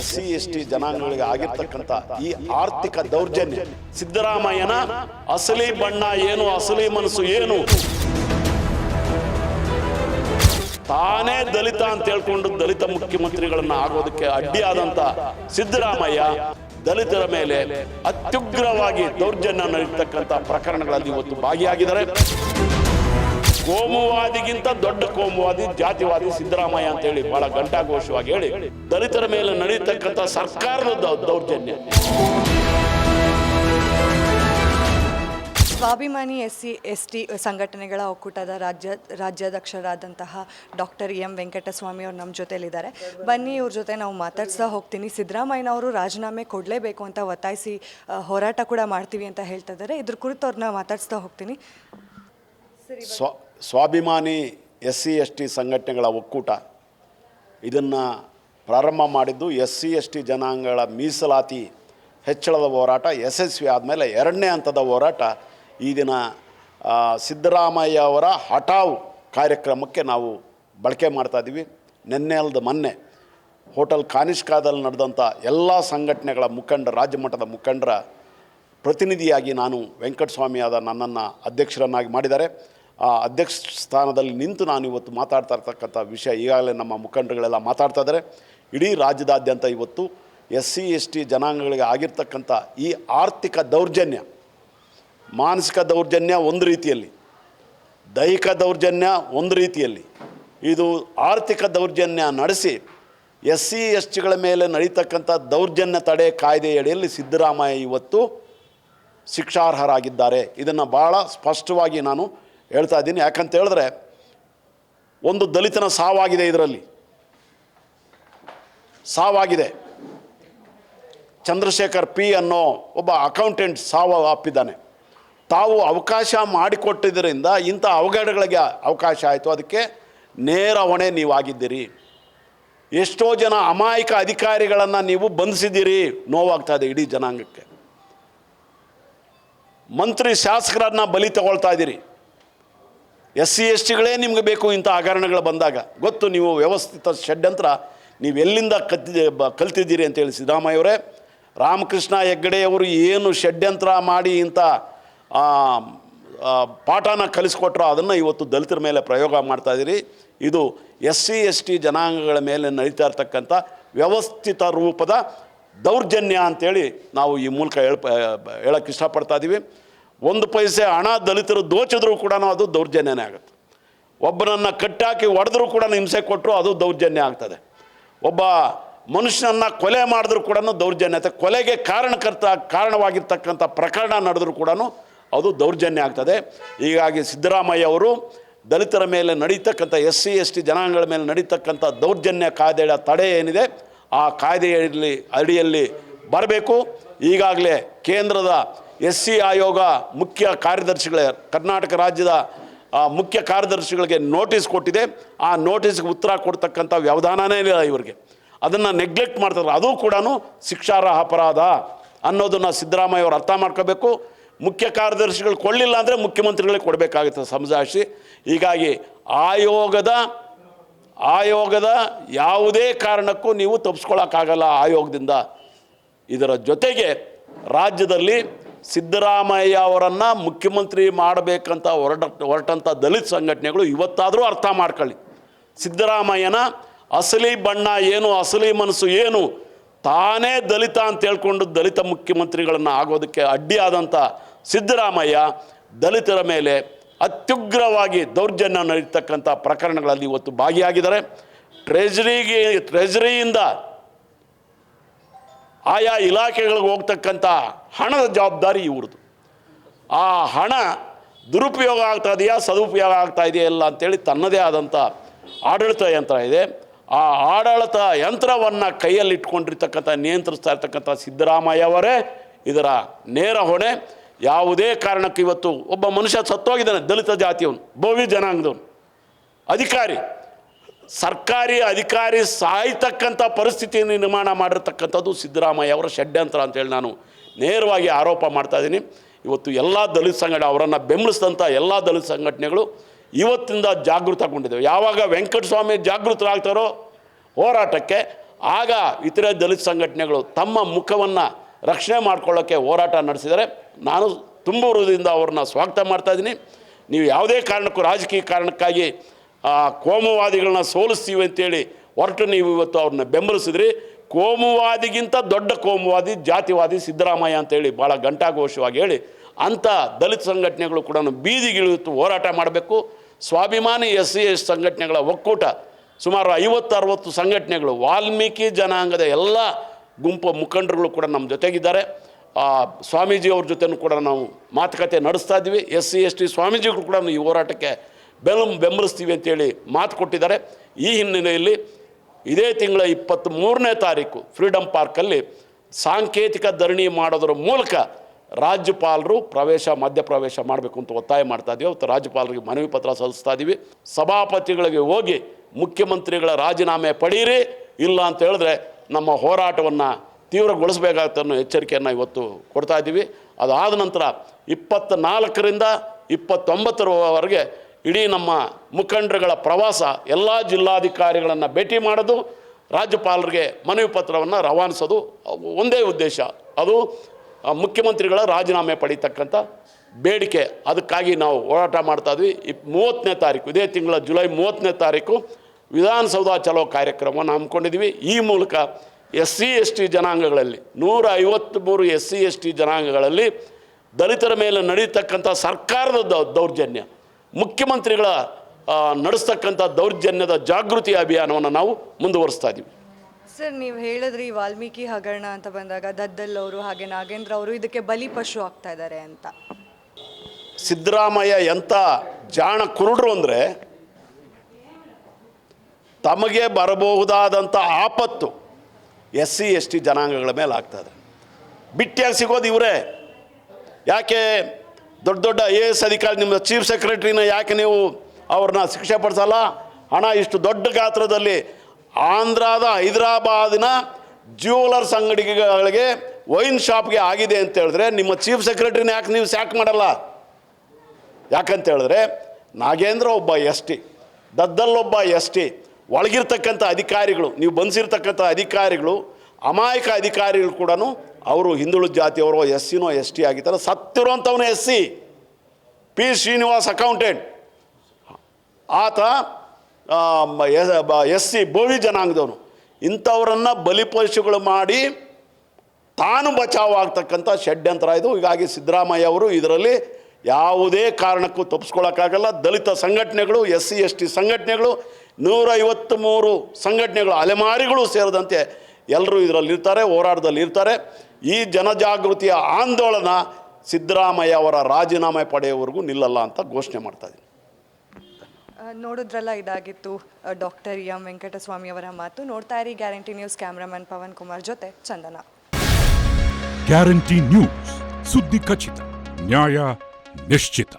S C, S T ಜನಾಂಗಗಳಿಗೆ ಆಗಿರ್ತಕ್ಕಂಥ ಈ ಆರ್ಥಿಕ ದೌರ್ಜನ್ಯ, ಸಿದ್ದರಾಮಯ್ಯನ ಅಸಲಿ ಬಣ್ಣ ಏನು, ಅಸಲಿ ಮನಸ್ಸು ಏನು? ತಾನೇ ದಲಿತ ಅಂತ ಹೇಳ್ಕೊಂಡು ದಲಿತ ಮುಖ್ಯಮಂತ್ರಿಗಳನ್ನ ಆಗೋದಕ್ಕೆ ಅಡ್ಡಿಯಾದಂತ ಸಿದ್ದರಾಮಯ್ಯ ದಲಿತರ ಮೇಲೆ ಅತ್ಯುಗ್ರವಾಗಿ ದೌರ್ಜನ್ಯ ನಡೀತಕ್ಕಂಥ ಪ್ರಕರಣಗಳಲ್ಲಿ ಇವತ್ತು ಭಾಗಿಯಾಗಿದ್ದಾರೆ. ಕೋಮುವಾದಿಗಿಂತ ದೊಡ್ಡ ಕೋಮುವಾದಿ ಜಾತಿವಾದಿ ಸಿದ್ದರಾಮಯ್ಯ ಅಂತ ಹೇಳಿ ಬಹಳ ಘಂಟಾಘೋಷವಾಗಿ ಹೇಳಿ ದಲಿತರ ಮೇಲೆ ನಡೀತಕ್ಕಂಥ ಸರ್ಕಾರದ ದೌರ್ಜನ್ಯ. ಸ್ವಾಭಿಮಾನಿ ಎಸ್ ಸಿ ಎಸ್ ಟಿ ಸಂಘಟನೆಗಳ ಒಕ್ಕೂಟದ ರಾಜ್ಯ ರಾಜ್ಯಾಧ್ಯಕ್ಷರಾದಂತಹ ಡಾಕ್ಟರ್ ಎಂ ವೆಂಕಟಸ್ವಾಮಿ ಅವರು ನಮ್ಮ ಜೊತೆಯಲ್ಲಿದ್ದಾರೆ ಬನ್ನಿ ಇವ್ರ ಜೊತೆ ನಾವು ಮಾತಾಡ್ಸ್ತಾ ಹೋಗ್ತೀನಿ. ಸಿದ್ದರಾಮಯ್ಯನವರು ರಾಜೀನಾಮೆ ಕೊಡಲೇಬೇಕು ಅಂತ ಒತ್ತಾಯಿಸಿ ಹೋರಾಟ ಕೂಡ ಮಾಡ್ತೀವಿ ಅಂತ ಹೇಳ್ತಾ ಇದ್ದಾರೆ. ಇದ್ರ ಕುರಿತು ಅವ್ರನ್ನ ಮಾತಾಡ್ಸ್ತಾ ಹೋಗ್ತೀನಿ. ಸ್ವ ಸ್ವಾಭಿಮಾನಿ ಎಸ್ ಸಿ ಎಸ್ ಟಿ ಸಂಘಟನೆಗಳ ಒಕ್ಕೂಟ ಇದನ್ನು ಪ್ರಾರಂಭ ಮಾಡಿದ್ದು ಎಸ್ ಸಿ ಎಸ್ ಟಿ ಜನಾಂಗಗಳ ಮೀಸಲಾತಿ ಹೆಚ್ಚಳದ ಹೋರಾಟ, ಯಶಸ್ವಿ ಆದಮೇಲೆ ಎರಡನೇ ಹಂತದ ಹೋರಾಟ. ಈ ದಿನ ಸಿದ್ದರಾಮಯ್ಯ ಅವರ ಹಠಾವ್ ಕಾರ್ಯಕ್ರಮಕ್ಕೆ ನಾವು ಬಳಕೆ ಮಾಡ್ತಾ ಇದ್ದೀವಿ. ನಿನ್ನೆ ಅಲ್ಲದ ಮೊನ್ನೆ ಹೋಟೆಲ್ ಕಾನಿಷ್ಕಾದಲ್ಲಿ ನಡೆದಂಥ ಎಲ್ಲ ಸಂಘಟನೆಗಳ ಮುಖಂಡ, ರಾಜ್ಯ ಮಟ್ಟದ ಮುಖಂಡರ ಪ್ರತಿನಿಧಿಯಾಗಿ ನಾನು ವೆಂಕಟಸ್ವಾಮಿ ಆದ ನನ್ನನ್ನು ಅಧ್ಯಕ್ಷರನ್ನಾಗಿ ಮಾಡಿದ್ದಾರೆ. ಅಧ್ಯಕ್ಷ ಸ್ಥಾನದಲ್ಲಿ ನಿಂತು ನಾನು ಇವತ್ತು ಮಾತಾಡ್ತಾ ಇರ್ತಕ್ಕಂಥ ವಿಷಯ ಈಗಾಗಲೇ ನಮ್ಮ ಮುಖಂಡರುಗಳೆಲ್ಲ ಮಾತಾಡ್ತಾ ಇದ್ದಾರೆ. ಇಡೀ ರಾಜ್ಯದಾದ್ಯಂತ ಇವತ್ತು ಎಸ್ ಸಿ, ಎಸ್ ಟಿ ಜನಾಂಗಗಳಿಗೆ ಆಗಿರ್ತಕ್ಕಂಥ ಈ ಆರ್ಥಿಕ ದೌರ್ಜನ್ಯ, ಮಾನಸಿಕ ದೌರ್ಜನ್ಯ ಒಂದು ರೀತಿಯಲ್ಲಿ, ದೈಹಿಕ ದೌರ್ಜನ್ಯ ಒಂದು ರೀತಿಯಲ್ಲಿ, ಇದು ಆರ್ಥಿಕ ದೌರ್ಜನ್ಯ ನಡೆಸಿ ಎಸ್ ಸಿ, ಎಸ್ ಟಿಗಳ ಮೇಲೆ ನಡೀತಕ್ಕಂಥ ದೌರ್ಜನ್ಯ ತಡೆ ಕಾಯ್ದೆಯಡಿಯಲ್ಲಿ ಸಿದ್ದರಾಮಯ್ಯ ಇವತ್ತು ಶಿಕ್ಷಾರ್ಹರಾಗಿದ್ದಾರೆ. ಇದನ್ನು ಭಾಳ ಸ್ಪಷ್ಟವಾಗಿ ನಾನು ಹೇಳ್ತಾ ಇದ್ದೀನಿ. ಯಾಕಂತ ಹೇಳಿದ್ರೆ ಒಂದು ದಲಿತನ ಸಾವಾಗಿದೆ ಇದರಲ್ಲಿ. ಸಾವಾಗಿದೆ. ಚಂದ್ರಶೇಖರ್ ಪಿ ಅನ್ನೋ ಒಬ್ಬ ಅಕೌಂಟೆಂಟ್ ಸಾವು ಅಪ್ಪಿದ್ದಾನೆ ತಾವು ಅವಕಾಶ ಮಾಡಿಕೊಟ್ಟಿದ್ದರಿಂದ ಇಂಥ ಅವಘಡಗಳಿಗೆ ಅವಕಾಶ ಆಯಿತು. ಅದಕ್ಕೆ ನೇರ ಹೊಣೆ ನೀವಾಗಿದ್ದೀರಿ. ಎಷ್ಟೋ ಜನ ಅಮಾಯಕ ಅಧಿಕಾರಿಗಳನ್ನು ನೀವು ಬಂಧಿಸಿದ್ದೀರಿ. ನೋವಾಗ್ತಾ ಇದೆ ಇಡೀ ಜನಾಂಗಕ್ಕೆ. ಮಂತ್ರಿ ಶಾಸಕರನ್ನ ಬಲಿ ತಗೊಳ್ತಾ ಇದ್ದೀರಿ. ಎಸ್ ಸಿ ಎಸ್ ಟಿಗಳೇ ನಿಮ್ಗೆ ಬೇಕು ಇಂಥ ಹಗರಣಗಳು ಬಂದಾಗ. ಗೊತ್ತು ನೀವು ವ್ಯವಸ್ಥಿತ ಷಡ್ಯಂತ್ರ ನೀವು ಎಲ್ಲಿಂದ ಕತ್ತಿ ಕಲ್ತಿದ್ದೀರಿ ಅಂತೇಳಿ ಸಿದ್ದರಾಮಯ್ಯವರೇ ರಾಮಕೃಷ್ಣ ಹೆಗ್ಗಡೆಯವರು ಏನು ಷಡ್ಯಂತ್ರ ಮಾಡಿ ಇಂಥ ಪಾಠನ ಕಲಿಸ್ಕೊಟ್ರೋ ಅದನ್ನು ಇವತ್ತು ದಲಿತರ ಮೇಲೆ ಪ್ರಯೋಗ ಮಾಡ್ತಾಯಿದ್ದೀರಿ ಇದು ಎಸ್ ಸಿ ಎಸ್ ಟಿ ಜನಾಂಗಗಳ ಮೇಲೆ ನಡೀತಾ ಇರ್ತಕ್ಕಂಥ ವ್ಯವಸ್ಥಿತ ರೂಪದ ದೌರ್ಜನ್ಯ ಅಂತೇಳಿ ನಾವು ಈ ಮೂಲಕ ಹೇಳ್ಪ ಹೇಳಕ್ಕೆ ಇಷ್ಟಪಡ್ತಾ ಇದ್ದೀವಿ. ಒಂದು ಪೈಸೆ ಹಣ ದಲಿತರು ದೋಚಿದ್ರೂ ಕೂಡ ಅದು ದೌರ್ಜನ್ಯನೇ ಆಗುತ್ತೆ. ಒಬ್ಬನನ್ನು ಕಟ್ಟಾಕಿ ಹೊಡೆದ್ರೂ ಕೂಡ ಹಿಂಸೆ ಕೊಟ್ಟರು ಅದು ದೌರ್ಜನ್ಯ ಆಗ್ತದೆ. ಒಬ್ಬ ಮನುಷ್ಯನನ್ನು ಕೊಲೆ ಮಾಡಿದ್ರು ಕೂಡ ದೌರ್ಜನ್ಯತೆ ಕೊಲೆಗೆ ಕಾರಣಕರ್ತ ಕಾರಣವಾಗಿರ್ತಕ್ಕಂಥ ಪ್ರಕರಣ ನಡೆದ್ರೂ ಕೂಡ ಅದು ದೌರ್ಜನ್ಯ ಆಗ್ತದೆ. ಹೀಗಾಗಿ ಸಿದ್ದರಾಮಯ್ಯ ಅವರು ದಲಿತರ ಮೇಲೆ ನಡೀತಕ್ಕಂಥ ಎಸ್ ಸಿ ಎಸ್ ಟಿ ಜನಾಂಗಗಳ ಮೇಲೆ ನಡೀತಕ್ಕಂಥ ದೌರ್ಜನ್ಯ ಕಾಯ್ದೆಯ ತಡೆ ಏನಿದೆ, ಆ ಕಾಯ್ದೆಯಲ್ಲಿ ಅಡಿಯಲ್ಲಿ ಬರಬೇಕು. ಈಗಾಗಲೇ ಕೇಂದ್ರದ ಎಸ್ ಸಿ ಆಯೋಗ ಮುಖ್ಯ ಕಾರ್ಯದರ್ಶಿಗಳೇ, ಕರ್ನಾಟಕ ರಾಜ್ಯದ ಮುಖ್ಯ ಕಾರ್ಯದರ್ಶಿಗಳಿಗೆ ನೋಟಿಸ್ ಕೊಟ್ಟಿದೆ. ಆ ನೋಟಿಸ್ಗೆ ಉತ್ತರ ಕೊಡ್ತಕ್ಕಂಥ ವ್ಯವಧಾನನೇ ಇಲ್ಲ ಇವರಿಗೆ. ಅದನ್ನು ನೆಗ್ಲೆಕ್ಟ್ ಮಾಡ್ತಾರೆ ಅದು ಕೂಡ ಶಿಕ್ಷಾರ್ಹ ಅಪರಾಧ ಅನ್ನೋದನ್ನು ಸಿದ್ದರಾಮಯ್ಯ ಅವರು ಅರ್ಥ ಮಾಡ್ಕೋಬೇಕು. ಮುಖ್ಯ ಕಾರ್ಯದರ್ಶಿಗಳು ಕೊಡಲಿಲ್ಲ ಅಂದರೆ ಮುಖ್ಯಮಂತ್ರಿಗಳಿಗೆ ಕೊಡಬೇಕಾಗುತ್ತೆ ಸಮಜಾಶಿ ಹೀಗಾಗಿ ಆಯೋಗದ ಆಯೋಗದ ಯಾವುದೇ ಕಾರಣಕ್ಕೂ ನೀವು ತಪ್ಪಿಸ್ಕೊಳ್ಳೋಕ್ಕಾಗಲ್ಲ ಆಯೋಗದಿಂದ. ಇದರ ಜೊತೆಗೆ ರಾಜ್ಯದಲ್ಲಿ ಸಿದ್ದರಾಮಯ್ಯ ಅವರನ್ನು ಮುಖ್ಯಮಂತ್ರಿ ಮಾಡಬೇಕಂತ ಹೊರಟ ಹೊರಟಂಥ ದಲಿತ ಸಂಘಟನೆಗಳು ಇವತ್ತಾದರೂ ಅರ್ಥ ಮಾಡ್ಕೊಳ್ಳಿ. ಸಿದ್ದರಾಮಯ್ಯನ ಅಸಲಿ ಬಣ್ಣ ಏನು, ಅಸಲಿ ಮನಸ್ಸು ಏನು, ತಾನೇ ದಲಿತ ಅಂತ ಹೇಳ್ಕೊಂಡು ದಲಿತ ಮುಖ್ಯಮಂತ್ರಿಗಳನ್ನು ಆಗೋದಕ್ಕೆ ಅಡ್ಡಿಯಾದಂಥ ಸಿದ್ದರಾಮಯ್ಯ ದಲಿತರ ಮೇಲೆ ಅತ್ಯುಗ್ರವಾಗಿ ದೌರ್ಜನ್ಯ ನಡೀತಕ್ಕಂಥ ಪ್ರಕರಣಗಳಲ್ಲಿ ಇವತ್ತು ಭಾಗಿಯಾಗಿದ್ದಾರೆ. ಟ್ರೆಜರಿಗೆ ಟ್ರೆಜರಿಯಿಂದ ಆಯಾ ಇಲಾಖೆಗಳಿಗೆ ಹೋಗ್ತಕ್ಕಂಥ ಹಣದ ಜವಾಬ್ದಾರಿ ಇವ್ರದ್ದು. ಆ ಹಣ ದುರುಪಯೋಗ ಆಗ್ತಾ ಇದೆಯಾ, ಸದುಪಯೋಗ ಆಗ್ತಾ ಇದೆಯಾ ಇಲ್ಲ ಅಂತೇಳಿ ತನ್ನದೇ ಆದಂಥ ಆಡಳಿತ ಯಂತ್ರ ಇದೆ. ಆ ಆಡಳಿತ ಯಂತ್ರವನ್ನು ಕೈಯಲ್ಲಿಟ್ಕೊಂಡಿರ್ತಕ್ಕಂಥ, ನಿಯಂತ್ರಿಸ್ತಾ ಇರ್ತಕ್ಕಂಥ ಸಿದ್ದರಾಮಯ್ಯ ಅವರೇ ಇದರ ನೇರ ಹೊಣೆ. ಯಾವುದೇ ಕಾರಣಕ್ಕೆ ಇವತ್ತು ಒಬ್ಬ ಮನುಷ್ಯ ಸತ್ತೋಗಿದ್ದಾನೆ, ದಲಿತ ಜಾತಿಯವನು ಬೋವಿ ಜನಾಂಗದವನು. ಅಧಿಕಾರಿ ಸರ್ಕಾರಿ ಅಧಿಕಾರಿ ಸಾಯ್ತಕ್ಕಂಥ ಪರಿಸ್ಥಿತಿಯನ್ನು ನಿರ್ಮಾಣ ಮಾಡಿರ್ತಕ್ಕಂಥದ್ದು ಸಿದ್ದರಾಮಯ್ಯ ಅವರ ಷಡ್ಯಂತ್ರ ಅಂತೇಳಿ ನಾನು ನೇರವಾಗಿ ಆರೋಪ ಮಾಡ್ತಾ ಇದ್ದೀನಿ. ಇವತ್ತು ಎಲ್ಲ ದಲಿತ ಸಂಘಟನೆ ಅವರನ್ನು ಬೆಂಬಲಿಸಿದಂಥ ಎಲ್ಲ ದಲಿತ ಸಂಘಟನೆಗಳು ಇವತ್ತಿಂದ ಜಾಗೃತಗೊಂಡಿದ್ದೇವೆ ಯಾವಾಗ ವೆಂಕಟಸ್ವಾಮಿ ಜಾಗೃತರಾಗ್ತಾರೋ ಹೋರಾಟಕ್ಕೆ ಆಗ ಇತರೆ ದಲಿತ ಸಂಘಟನೆಗಳು ತಮ್ಮ ಮುಖವನ್ನು ರಕ್ಷಣೆ ಮಾಡ್ಕೊಳ್ಳೋಕ್ಕೆ ಹೋರಾಟ ನಡೆಸಿದರೆ ನಾನು ತುಂಬ ಹೃದಯದಿಂದ ಅವ್ರನ್ನ ಸ್ವಾಗತ ಮಾಡ್ತಾ ಇದ್ದೀನಿ. ನೀವು ಯಾವುದೇ ಕಾರಣಕ್ಕೂ ರಾಜಕೀಯ ಕಾರಣಕ್ಕಾಗಿ ಆ, ಕೋಮುವಾದಿಗಳನ್ನ ಸೋಲಿಸ್ತೀವಿ ಅಂತೇಳಿ ಹೊರಟು ನೀವು ಇವತ್ತು ಅವ್ರನ್ನ ಬೆಂಬಲಿಸಿದ್ರಿ. ಕೋಮುವಾದಿಗಿಂತ ದೊಡ್ಡ ಕೋಮುವಾದಿ ಜಾತಿವಾದಿ ಸಿದ್ದರಾಮಯ್ಯ ಅಂತೇಳಿ ಭಾಳ ಘಂಟಾಘೋಷವಾಗಿ ಹೇಳಿ ಅಂಥ ದಲಿತ ಸಂಘಟನೆಗಳು ಕೂಡ ಬೀದಿಗಿಳಿತು ಹೋರಾಟ ಮಾಡಬೇಕು. ಸ್ವಾಭಿಮಾನಿ ಎಸ್ ಸಿ ಎಸ್ ಸಂಘಟನೆಗಳ ಒಕ್ಕೂಟ ಸುಮಾರು ಐವತ್ತು ಅರವತ್ತು ಸಂಘಟನೆಗಳು ವಾಲ್ಮೀಕಿ ಜನಾಂಗದ ಎಲ್ಲ ಗುಂಪು ಮುಖಂಡರುಗಳು ಕೂಡ ನಮ್ಮ ಜೊತೆಗಿದ್ದಾರೆ. ಸ್ವಾಮೀಜಿಯವ್ರ ಜೊತೆನೂ ಕೂಡ ನಾವು ಮಾತುಕತೆ ನಡೆಸ್ತಾ ಇದ್ದೀವಿ. ಎಸ್ ಸಿ ಎಸ್ ಟಿ ಸ್ವಾಮೀಜಿಗಳು ಕೂಡ ಈ ಹೋರಾಟಕ್ಕೆ ಬೆಲ್ ಬೆಂಬಲಿಸ್ತೀವಿ ಅಂತೇಳಿ ಮಾತು ಕೊಟ್ಟಿದ್ದಾರೆ. ಈ ಹಿನ್ನೆಲೆಯಲ್ಲಿ ಇದೇ ತಿಂಗಳ ಇಪ್ಪತ್ತ್ ಮೂರನೇ ತಾರೀಕು ಫ್ರೀಡಮ್ ಪಾರ್ಕಲ್ಲಿ ಸಾಂಕೇತಿಕ ಧರಣಿ ಮಾಡೋದ್ರ ಮೂಲಕ ರಾಜ್ಯಪಾಲರು ಪ್ರವೇಶ, ಮಧ್ಯಪ್ರವೇಶ ಮಾಡಬೇಕು ಅಂತ ಒತ್ತಾಯ ಮಾಡ್ತಾ ಇದೀವಿ. ಅವತ್ತು ರಾಜ್ಯಪಾಲರಿಗೆ ಮನವಿ ಪತ್ರ ಸಲ್ಲಿಸ್ತಾ ಇದ್ದೀವಿ ಸಭಾಪತಿಗಳಿಗೆ ಹೋಗಿ ಮುಖ್ಯಮಂತ್ರಿಗಳ ರಾಜೀನಾಮೆ ಪಡೀರಿ, ಇಲ್ಲ ಅಂತ ಹೇಳಿದ್ರೆ ನಮ್ಮ ಹೋರಾಟವನ್ನು ತೀವ್ರಗೊಳಿಸಬೇಕಾಗುತ್ತೆ ಅನ್ನೋ ಎಚ್ಚರಿಕೆಯನ್ನು ಇವತ್ತು ಕೊಡ್ತಾ ಇದ್ದೀವಿ ಅದಾದ ನಂತರ ಇಪ್ಪತ್ತ ನಾಲ್ಕರಿಂದ ಇಪ್ಪತ್ತೊಂಬತ್ತರವರೆಗೆ ಇಡೀ ನಮ್ಮ ಮುಖಂಡರುಗಳ ಪ್ರವಾಸ ಎಲ್ಲ ಜಿಲ್ಲಾಧಿಕಾರಿಗಳನ್ನು ಭೇಟಿ ಮಾಡೋದು, ರಾಜ್ಯಪಾಲರಿಗೆ ಮನವಿ ಪತ್ರವನ್ನು ರವಾನಿಸೋದು ಒಂದೇ ಉದ್ದೇಶ. ಅದು ಮುಖ್ಯಮಂತ್ರಿಗಳ ರಾಜೀನಾಮೆ ಪಡೀತಕ್ಕಂಥ ಬೇಡಿಕೆ. ಅದಕ್ಕಾಗಿ ನಾವು ಹೋರಾಟ ಮಾಡ್ತಾ ಇದ್ವಿ. ಇಪ್ ಮೂವತ್ತನೇ ತಾರೀಕು, ಇದೇ ತಿಂಗಳ ಜುಲೈ ಮೂವತ್ತನೇ ತಾರೀಕು ವಿಧಾನಸೌಧ ಚಲೋ ಕಾರ್ಯಕ್ರಮವನ್ನು ಹಮ್ಮಿಕೊಂಡಿದ್ವಿ ಈ ಮೂಲಕ ಎಸ್ ಸಿ ಎಸ್ ಟಿ ಜನಾಂಗಗಳಲ್ಲಿ ನೂರ ಐವತ್ತ್ಮೂರು ಎಸ್ ಸಿ ಎಸ್ ಟಿ ಜನಾಂಗಗಳಲ್ಲಿ ದಲಿತರ ಮೇಲೆ ನಡೀತಕ್ಕಂಥ ಸರ್ಕಾರದ ದೌರ್ಜನ್ಯ ಮುಖ್ಯಮಂತ್ರಿಗಳ ನಡೆಸ್ತಕ್ಕಂಥ ದೌರ್ಜನ್ಯದ ಜಾಗೃತಿ ಅಭಿಯಾನವನ್ನು ನಾವು ಮುಂದುವರಿಸ್ತಾ ಇದ್ದೀವಿ ಸರ್ ನೀವು ಹೇಳಿದ್ರಿ ವಾಲ್ಮೀಕಿ ಹಗರಣ ಅಂತ ಬಂದಾಗ ದದ್ದಲ್ ಅವರು ಹಾಗೆ ನಾಗೇಂದ್ರ ಅವರು ಇದಕ್ಕೆ ಬಲಿ ಪಶು ಆಗ್ತಾ ಇದ್ದಾರೆ ಅಂತ. ಸಿದ್ದರಾಮಯ್ಯ ಎಂಥ ಜಾಣ ಕುರುಡ್ರು ಅಂದರೆ ತಮಗೆ ಬರಬಹುದಾದಂಥ ಆಪತ್ತು ಎಸ್ ಸಿ ಎಸ್ ಟಿ ಜನಾಂಗಗಳ ಮೇಲೆ ಆಗ್ತದೆ ಬಿಟ್ಟಿಯಾಗಿ ಸಿಗೋದು ಇವರೇ. ಯಾಕೆ ದೊಡ್ಡ ದೊಡ್ಡ ಐ ಎ ಎಸ್ ಅಧಿಕಾರಿ, ನಿಮ್ಮ ಚೀಫ್ ಸೆಕ್ರೆಟ್ರಿನ ಯಾಕೆ ನೀವು ಅವ್ರನ್ನ ಶಿಕ್ಷೆ ಪಡಿಸಲ್ಲ? ಹಣ ಇಷ್ಟು ದೊಡ್ಡ ಗಾತ್ರದಲ್ಲಿ ಆಂಧ್ರದ ಹೈದರಾಬಾದಿನ ಜ್ಯುವೆಲರ್ಸ್ ಅಂಗಡಿಗಳಿಗೆ, ವೈನ್ ಶಾಪ್ಗೆ ಆಗಿದೆ ಅಂತ ಹೇಳಿದ್ರೆ ನಿಮ್ಮ ಚೀಫ್ ಸೆಕ್ರೆಟ್ರಿನ ಯಾಕೆ ನೀವು ಸ್ಯಾಕ್ ಮಾಡಲ್ಲ? ಯಾಕಂತ ಹೇಳಿದ್ರೆ, ನಾಗೇಂದ್ರ ಒಬ್ಬ ಎಸ್ ಟಿ ದದ್ದಲ್ಲೊಬ್ಬ ಎಸ್ ಟಿ, ಒಳಗಿರ್ತಕ್ಕಂಥ ಅಧಿಕಾರಿಗಳು, ನೀವು ಬಂದಿರ್ತಕ್ಕಂಥ ಅಧಿಕಾರಿಗಳು, ಅಮಾಯಕ ಅಧಿಕಾರಿಗಳು ಕೂಡ ಅವರು ಹಿಂದುಳಿದ ಜಾತಿಯವರು ಎಸ್ ಸಿನೋ ಎಸ್ ಟಿ ಆಗಿದ್ದಾರೆ. ಸತ್ತಿರುವಂಥವನು S C P Srinivas accountant ಆತ ಎಸ್ ಸಿ ಬೋವಿ ಜನಾಂಗದವನು. ಇಂಥವರನ್ನು ಬಲಿಪಶುಗಳು ಮಾಡಿ ತಾನು ಬಚಾವ್ ಆಗ್ತಕ್ಕಂಥ ಷಡ್ಯಂತರ ಇದು. ಹೀಗಾಗಿ ಸಿದ್ದರಾಮಯ್ಯ ಅವರು ಇದರಲ್ಲಿ ಯಾವುದೇ ಕಾರಣಕ್ಕೂ ತಪ್ಪಿಸ್ಕೊಳ್ಳೋಕ್ಕಾಗಲ್ಲ ದಲಿತ ಸಂಘಟನೆಗಳು ಎಸ್ ಸಿ ಎಸ್ ಟಿ ಸಂಘಟನೆಗಳು ನೂರೈವತ್ತು ಮೂರು ಸಂಘಟನೆಗಳು, ಅಲೆಮಾರಿಗಳು ಸೇರಿದಂತೆ ಎಲ್ಲರೂ ಇದರಲ್ಲಿ ಇರ್ತಾರೆ ಹೋರಾಟದಲ್ಲಿ ಇರ್ತಾರೆ ಈ ಜನಜಾಗೃತಿಯ ಆಂದೋಲನ ಸಿದ್ದರಾಮಯ್ಯ ಅವರ ರಾಜೀನಾಮೆ ಪಡೆಯುವವರೆಗೂ ನಿಲ್ಲಲ್ಲ ಅಂತ ಘೋಷಣೆ ಮಾಡ್ತಾ ಇದ್ದೀನಿ. ನೋಡಿದ್ರಲ್ಲ ಇದಾಗಿತ್ತು ಡಾಕ್ಟರ್ ಎಂ ವೆಂಕಟಸ್ವಾಮಿ ಅವರ ಮಾತು. ನೋಡ್ತಾ ಇರಿ guarantee news cameraman Pavan Kumar ಜೊತೆ ಚಂದನ. ಗ್ಯಾರಂಟಿ ನ್ಯೂಸ್ ಸುದ್ದಿ ಖಚಿತ ನ್ಯಾಯ ನಿಶ್ಚಿತ.